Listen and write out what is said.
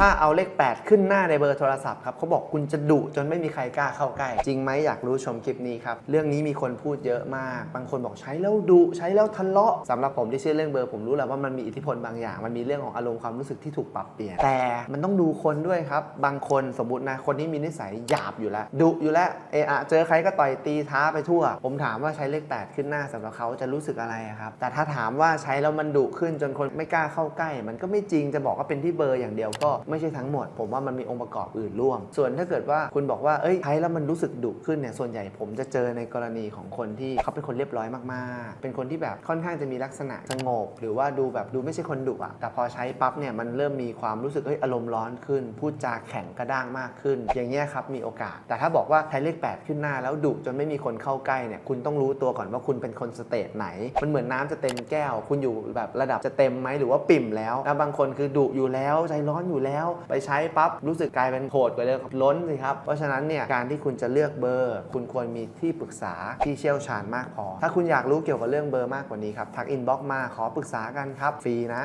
ถ้าเอาเลข 8 ขึ้นหน้าในเบอร์โทรศัพท์ครับเขาบอกคุณจะดุจนไม่มีใครกล้าเข้าใกล้ จริงไหมอยากรู้ชมคลิปนี้ครับ เรื่องนี้มีคนพูดเยอะมาก บางคนบอกใช้แล้วดุใช้แล้วทะเลาะสำหรับผมที่เชื่อเรื่องเบอร์ผมรู้แหล้วว่ามันมีอิทธิพลบางอย่าง มันมีเรื่องของอารมณ์ความรู้สึกที่ถูกปรับเปลี่ยน แต่มันต้องดูคนด้วยครับ บางคนสมมตินะคนนี้มีนิสัยหยาบอยู่แล้วดุอยู่แล้วเออะเจอใครก็ต่อยตีท้าไปทั่ว ผมถามว่าใช้เลข 8 ขึ้นหน้าสำหรับเขาจะรู้สึกอะไรครับแต่ถ้าถามว่าใช้แล้วมันดุขึ้นจนคนไม่กล้าเข้าใกล้ มันก็ไม่จริงจะบอกว่าเป็นที่เบอร์อย่างเดียวก็ไม่ใช่ทั้งหมด ผมว่ามันมีองค์ประกอบอื่นร่วม ส่วนถ้าเกิดว่าคุณบอกว่าเอ้ยใช้แล้วมันรู้สึกดุขึ้นเนี่ยส่วนใหญ่ผมจะเจอในกรณีของคนที่เขาเป็นคนเรียบร้อยมากๆ เป็นคนที่แบบค่อนข้างจะมีลักษณะสงบ หรือว่าดูแบบดูไม่ใช่คนดุอะแต่พอใช้ปั๊บเนี่ยมันเริ่มมีความรู้สึกเอ้ยอารมณ์ร้อนขึ้น พูดจาแข็งกระด้างมากขึ้น อย่างเงี้ยครับมีโอกาส แต่ถ้าบอกว่าใช้เลข 8 ขึ้นหน้าแล้วดุจนไม่มีคนเข้าใกล้เนี่ยคุณต้องรู้ตัวก่อนว่าคุณเป็นคนสเตจไหน มันเหมือนน้ำจะเต็มแก้ว คุณอยู่แบบระดับจะเต็มไหมหรือว่าปิ่มแล้วแล้วบางคนคือดุอยู่แล้วใจร้อนอยู่แล้วไปใช้ปั๊บรู้สึกกลายเป็นโหดกว่าเดิมล้นสิครับ เพราะฉะนั้นเนี่ยการที่คุณจะเลือกเบอร์ คุณควรมีที่ปรึกษาที่เชี่ยวชาญมากพอ ถ้าคุณอยากรู้เกี่ยวกับเรื่องเบอร์มากกว่านี้ครับทักอินบ็อกมาขอปรึกษากันครับฟรีนะ